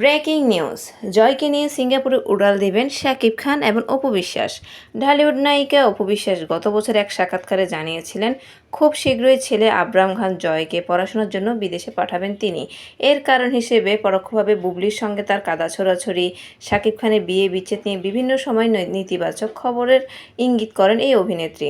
Breaking news. জয়কে নিয়ে সিঙ্গাপুরে উড়াল দিবেন শাকিব খান এবং অপু বিশ্বাস। ঢালিউড নায়িকা অপু বিশ্বাস গত বছর এক সাক্ষাৎকারে জানিয়েছিলেন, খুব শীঘ্রই ছেলে আব্রাম খান জয়কে পড়াশোনার জন্য বিদেশে পাঠাবেন তিনি। এর কারণ হিসেবে পরোক্ষভাবে বুবলির সঙ্গে তার কাদা ছোড়াছড়ি, শাকিব খানের বিয়ে বিচ্ছেদ নিয়ে বিভিন্ন সময় নেতিবাচক খবরের ইঙ্গিত করেন এই অভিনেত্রী।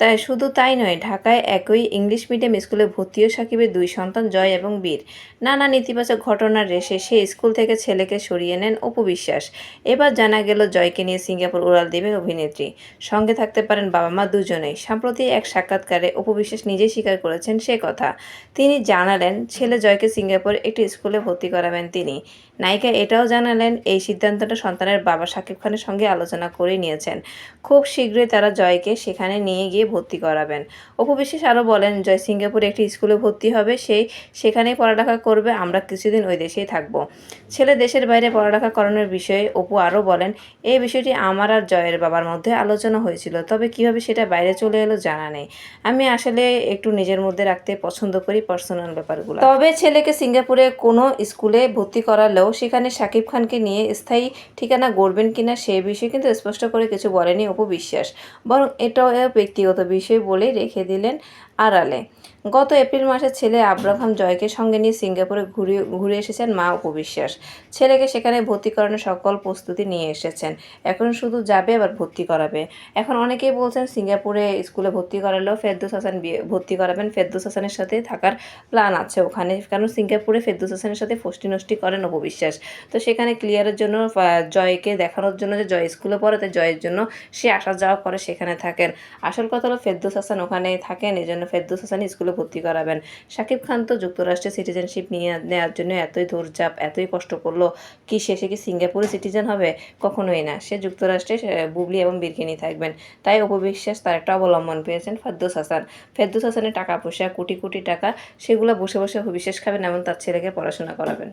তাই শুধু তাই নয়, ঢাকায় একই ইংলিশ মিডিয়াম স্কুলে ভর্তিও সাকিবের দুই সন্তান, জয় এবং বীর। নানা নেতিবাচক ঘটনার রেশে সে স্কুল থেকে ছেলেকে সরিয়ে নেন অপু বিশ্বাস। এবার জানা গেল জয়কে নিয়ে সিঙ্গাপুর উড়াল দেবেন অভিনেত্রী। সঙ্গে থাকতে পারেন বাবা মা দুজনেই। সম্প্রতি এক সাক্ষাৎকারে অপু বিশ্বাস নিজেই স্বীকার করেছেন সে কথা। তিনি জানালেন, ছেলে জয়কে সিঙ্গাপুর একটি স্কুলে ভর্তি করাবেন তিনি। নায়িকা এটাও জানালেন, এই সিদ্ধান্তটা সন্তানের বাবা সাকিব খানের সঙ্গে আলোচনা করে নিয়েছেন। খুব শীঘ্রই তারা জয়কে সেখানে নিয়ে গিয়ে ভর্তি করাবেন। অপু বিশ্বাস আরও বলেন, জয় সিঙ্গাপুরে একটি স্কুলে ভর্তি হবে, সেই সেখানেই পড়ালেখা করবে, আমরা কিছুদিন ওই দেশেই থাকব। ছেলে দেশের বাইরে পড়ালেখা করানোর বিষয়ে অপু আরও বলেন, এই বিষয়টি আমার আর জয়ের বাবার মধ্যে আলোচনা হয়েছিল, তবে কীভাবে সেটা বাইরে চলে এলো জানা নেই। আমি আসলে একটু নিজের মধ্যে রাখতে পছন্দ করি পার্সোনাল ব্যাপারগুলো। তবে ছেলেকে সিঙ্গাপুরে কোনো স্কুলে ভর্তি করালেও সেখানে শাকিব খানকে নিয়ে স্থায়ী ঠিকানা গড়বেন কিনা সে বিষয়ে কিন্তু স্পষ্ট করে কিছু বলেনি অপু বিশ্বাস। বরং এটাও এর ব্যক্তিগত বিষয় বলেই রেখে দিলেন আড়ালে। গত এপ্রিল মাসে ছেলে আব্রাহাম জয়কে সঙ্গে নিয়ে সিঙ্গাপুরে ঘুরে ঘুরে এসেছেন মা উপবিশ্বাস ছেলেকে সেখানে ভর্তি করানোর সকল প্রস্তুতি নিয়ে এসেছেন। এখন শুধু যাবে, আবার ভর্তি করাবে। এখন অনেকেই বলছেন সিঙ্গাপুরে স্কুলে ভর্তি করালেও ফেরদৌস হাসান বিয়ে, ভর্তি করাবেন। ফেরদৌস হাসানের সাথে থাকার প্ল্যান আছে ওখানে। কারণ সিঙ্গাপুরে ফেরদৌস হাসানের সাথে ফষ্টি নষ্টি করেন অপবিশ্বাস। তো সেখানে ক্লিয়ারের জন্য জয়কে দেখানোর জন্য যে জয় স্কুলে পড়ে তাই জয়ের জন্য সে আসা যাওয়া করে সেখানে থাকেন। আসল কথা হলো ফেরদৌস হাসান ওখানে থাকেন এই জন্য ফেরদৌস হাসান স্কুলে ভর্তি করাবেন। শাকিব খান তো যুক্তরাষ্ট্রে সিটিজেনশিপ নিয়ে নেওয়ার জন্য এতই দৌড়চাপ এতই কষ্ট করল, কি শেষে কি সিঙ্গাপুরে সিটিজেন হবে? কখনোই না। সে যুক্তরাষ্ট্রে বুবলি এবং বীরকিনি থাকবেন। তাই অপবিশ্বাস তার একটা অবলম্বন পেয়েছেন ফেরদৌস হাসান। ফেরদৌস হাসানের টাকা পয়সা, কোটি কোটি টাকা, সেগুলো বসে বসে অপবিশ্বাস খাবেন এবং তার ছেলেকে পড়াশোনা করাবেন।